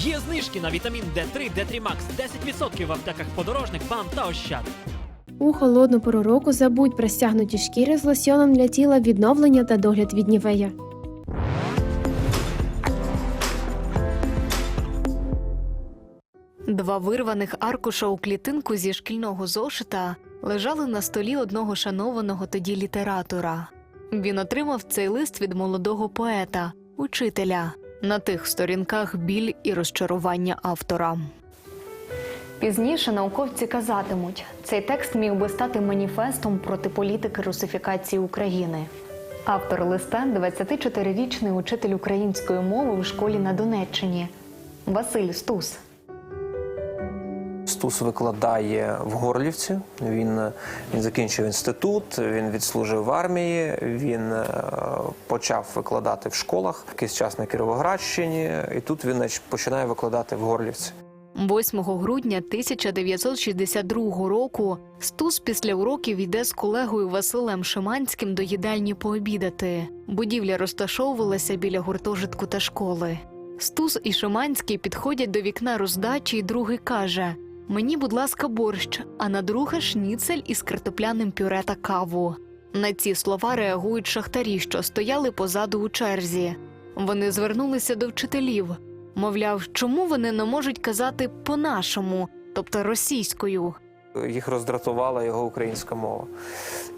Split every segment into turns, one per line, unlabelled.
Є знижки на вітамін D3, D3 Max 10% в аптеках подорожник, бам та ощад.
У холодну пору року забудь про стягнуті шкіри з лосьоном для тіла відновлення та догляд від нівея.
Два вирваних аркуша у клітинку зі шкільного зошита лежали на столі одного шанованого тоді літератора. Він отримав цей лист від молодого поета, учителя. На тих сторінках біль і розчарування автора. Пізніше науковці казатимуть, цей текст міг би стати маніфестом проти політики русифікації України. Автор листа 24-річний учитель української мови у школі на Донеччині Василь Стус.
Стус викладає в Горлівці. Він, е, він закінчив інститут, він відслужив в армії, він е, почав викладати в школах, якийсь час на Кіровоградщині, і тут він починає викладати в Горлівці.
8 грудня 1962 року Стус після уроків йде з колегою Василем Шиманським до їдальні пообідати. Будівля розташовувалася біля гуртожитку та школи. Стус і Шиманський підходять до вікна роздачі, і другий каже: Мені, будь ласка, борщ, а на друге шніцель із картопляним пюре та каву. На ці слова реагують шахтарі, що стояли позаду у черзі. Вони звернулися до вчителів. Мовляв, чому вони не можуть казати по-нашому, тобто російською.
Їх роздратувала його українська мова.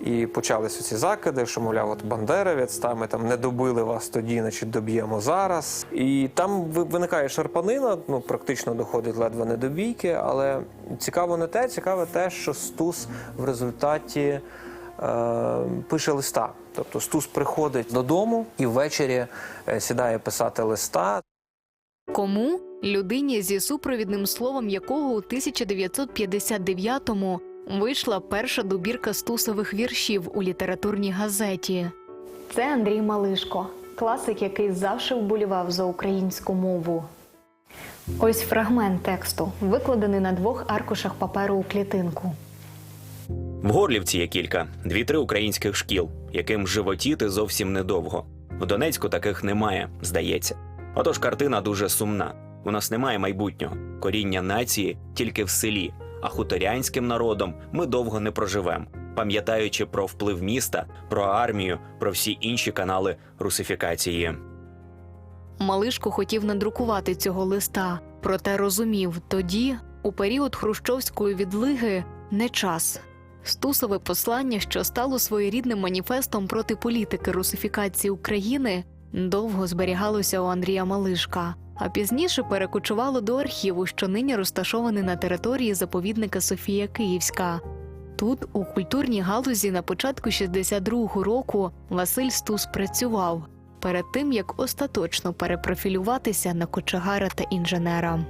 І почалися ці закиди, що, мовляв, от бандеровець, та ми там не добили вас тоді, значить доб'ємо зараз. І там виникає шарпанина, ну практично доходить ледве не до бійки. Але цікаво не те, цікаве те, що Стус в результаті е, пише листа. Тобто Стус приходить додому і ввечері е, сідає писати листа.
Кому? Людині зі супровідним словом якого у 1959-му вийшла перша добірка стусових віршів у літературній газеті. Це Андрій Малишко, класик, який завжди вболівав за українську мову. Ось фрагмент тексту, викладений на двох аркушах паперу у клітинку.
В Горлівці є кілька, дві-три українських шкіл, яким животіти зовсім недовго. В Донецьку таких немає, здається. Отож картина дуже сумна. У нас немає майбутнього, коріння нації тільки в селі, а хуторянським народом ми довго не проживемо, пам'ятаючи про вплив міста, про армію, про всі інші канали русифікації.
Малишко хотів надрукувати цього листа, проте розумів, тоді, у період хрущовської відлиги, не час. Стусове послання, що стало своєрідним маніфестом проти політики русифікації України, довго зберігалося у Андрія Малишка, а пізніше перекочувало до архіву, що нині розташований на території заповідника Софія Київська. Тут, у культурній галузі, на початку 62-го року Василь Стус працював перед тим як остаточно перепрофілюватися на кочегара та інженера.